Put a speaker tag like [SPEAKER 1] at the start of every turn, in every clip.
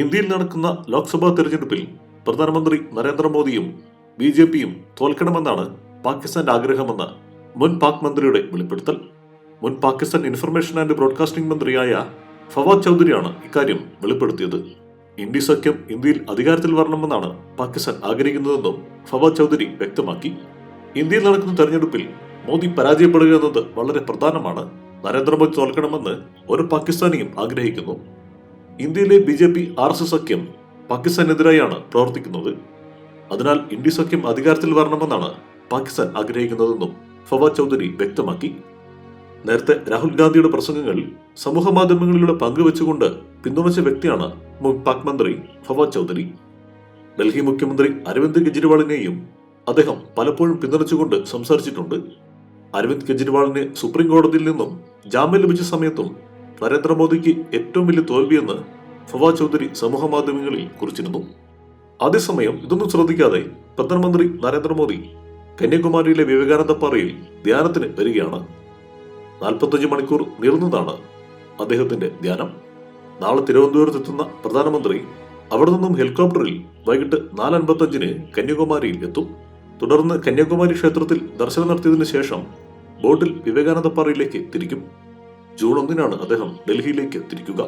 [SPEAKER 1] ഇന്ത്യയിൽ നടക്കുന്ന ലോക്സഭാ തെരഞ്ഞെടുപ്പിൽ പ്രധാനമന്ത്രി നരേന്ദ്രമോദിയും ബി ജെ പിയും തോൽക്കണമെന്നാണ് പാകിസ്ഥാന്റെ ആഗ്രഹമെന്ന് മുൻ പാക് മന്ത്രിയുടെ വെളിപ്പെടുത്തൽ മുൻ പാകിസ്ഥാൻ ഇൻഫർമേഷൻ ആൻഡ് ബ്രോഡ്കാസ്റ്റിംഗ് മന്ത്രിയായ ഫവാദ് ചൗധരിയാണ് ഇക്കാര്യം വെളിപ്പെടുത്തിയത് ഇന്ത്യ സഖ്യം ഇന്ത്യയിൽ അധികാരത്തിൽ വരണമെന്നാണ് പാകിസ്ഥാൻ ആഗ്രഹിക്കുന്നതെന്നും ഫവാദ് ചൗധരി വ്യക്തമാക്കി ഇന്ത്യയിൽ നടക്കുന്ന തെരഞ്ഞെടുപ്പിൽ മോദി പരാജയപ്പെടുക എന്നത് വളരെ പ്രധാനമാണ് നരേന്ദ്രമോദി തോൽക്കണമെന്ന് ഒരു പാകിസ്ഥാനിയും ആഗ്രഹിക്കുന്നു ഇന്ത്യയിലെ B J P R S S സഖ്യം പാകിസ്ഥാനെതിരായാണ് പ്രവർത്തിക്കുന്നത് അതിനാൽ ഇന്ത്യ സഖ്യം അധികാരത്തിൽ വരണമെന്നാണ് പാകിസ്ഥാൻ ആഗ്രഹിക്കുന്നതെന്നും ഫവാദ് ചൗധരി വ്യക്തമാക്കി നേരത്തെ രാഹുൽ ഗാന്ധിയുടെ പ്രസംഗങ്ങൾ സമൂഹ മാധ്യമങ്ങളിലൂടെ പങ്കുവെച്ചുകൊണ്ട് പിന്തുണച്ച വ്യക്തിയാണ് മുൻ പാക് മന്ത്രി ഫവാദ് ചൗധരി ഡൽഹി മുഖ്യമന്ത്രി അരവിന്ദ് കെജ്രിവാളിനെയും അദ്ദേഹം പലപ്പോഴും പിന്തുണച്ചുകൊണ്ട് സംസാരിച്ചിട്ടുണ്ട് അരവിന്ദ് കെജ്രിവാളിനെ സുപ്രീം കോടതിയിൽ നിന്നും ജാമ്യം ലഭിച്ച സമയത്തും നരേന്ദ്രമോദിക്ക് ഏറ്റവും വലിയ തോൽവിയെന്ന് ഫവാ ചൗധരി സമൂഹ മാധ്യമങ്ങളിൽ കുറിച്ചിരുന്നു അതേസമയം ഇതൊന്നും ശ്രദ്ധിക്കാതെ പ്രധാനമന്ത്രി നരേന്ദ്രമോദി കന്യാകുമാരിയിലെ വിവേകാനന്ദ പാറയിൽ ധ്യാനത്തിന് വരികയാണ് നാൽപ്പത്തഞ്ച് മണിക്കൂർ നീർന്നതാണ് അദ്ദേഹത്തിന്റെ ധ്യാനം നാളെ തിരുവനന്തപുരത്തെത്തുന്ന പ്രധാനമന്ത്രി അവിടെ നിന്നും ഹെലികോപ്റ്ററിൽ വൈകിട്ട് നാല് അൻപത്തഞ്ചിന് കന്യാകുമാരിയിൽ എത്തും തുടർന്ന് കന്യാകുമാരി ക്ഷേത്രത്തിൽ ദർശനം നടത്തിയതിനു ശേഷം ബോട്ടിൽ വിവേകാനന്ദ പാറയിലേക്ക് തിരിക്കും ജൂൺ ഒന്നിനാണ് അദ്ദേഹം ഡൽഹിയിലേക്ക് തിരിക്കുക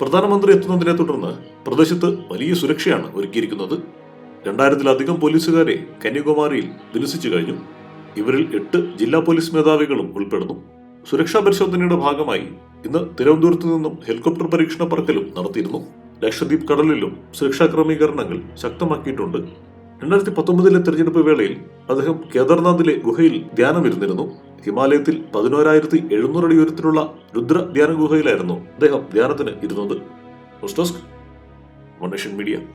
[SPEAKER 1] പ്രധാനമന്ത്രി എത്തുന്നതിനെ തുടർന്ന് പ്രദേശത്ത് വലിയ സുരക്ഷയാണ് ഒരുക്കിയിരിക്കുന്നത് രണ്ടായിരത്തിലധികം പോലീസുകാരെ കന്യാകുമാരിയിൽ വിന്യസിച്ചു കഴിഞ്ഞു ഇവരിൽ എട്ട് ജില്ലാ പോലീസ് മേധാവികളും ഉൾപ്പെടുന്നു സുരക്ഷാ പരിശോധനയുടെ ഭാഗമായി ഇന്ന് തിരുവനന്തപുരത്ത് നിന്നും ഹെലികോപ്റ്റർ പരീക്ഷണ പറക്കലും നടത്തിയിരുന്നു ലക്ഷദ്വീപ് കടലിലും സുരക്ഷാ ക്രമീകരണങ്ങൾ ശക്തമാക്കിയിട്ടുണ്ട് രണ്ടായിരത്തി പത്തൊമ്പതിലെ തെരഞ്ഞെടുപ്പ് വേളയിൽ അദ്ദേഹം കേദാർനാഥിലെ ഗുഹയിൽ ധ്യാനമിരുന്നിരുന്നു ഹിമാലയത്തിൽ പതിനോരായിരത്തി എഴുന്നൂറ് അടി ഉയരത്തിലുള്ള രുദ്ര ധ്യാന ഗുഹയിലായിരുന്നു അദ്ദേഹം ധ്യാനത്തിന് ഇരുന്നത് മീഡിയ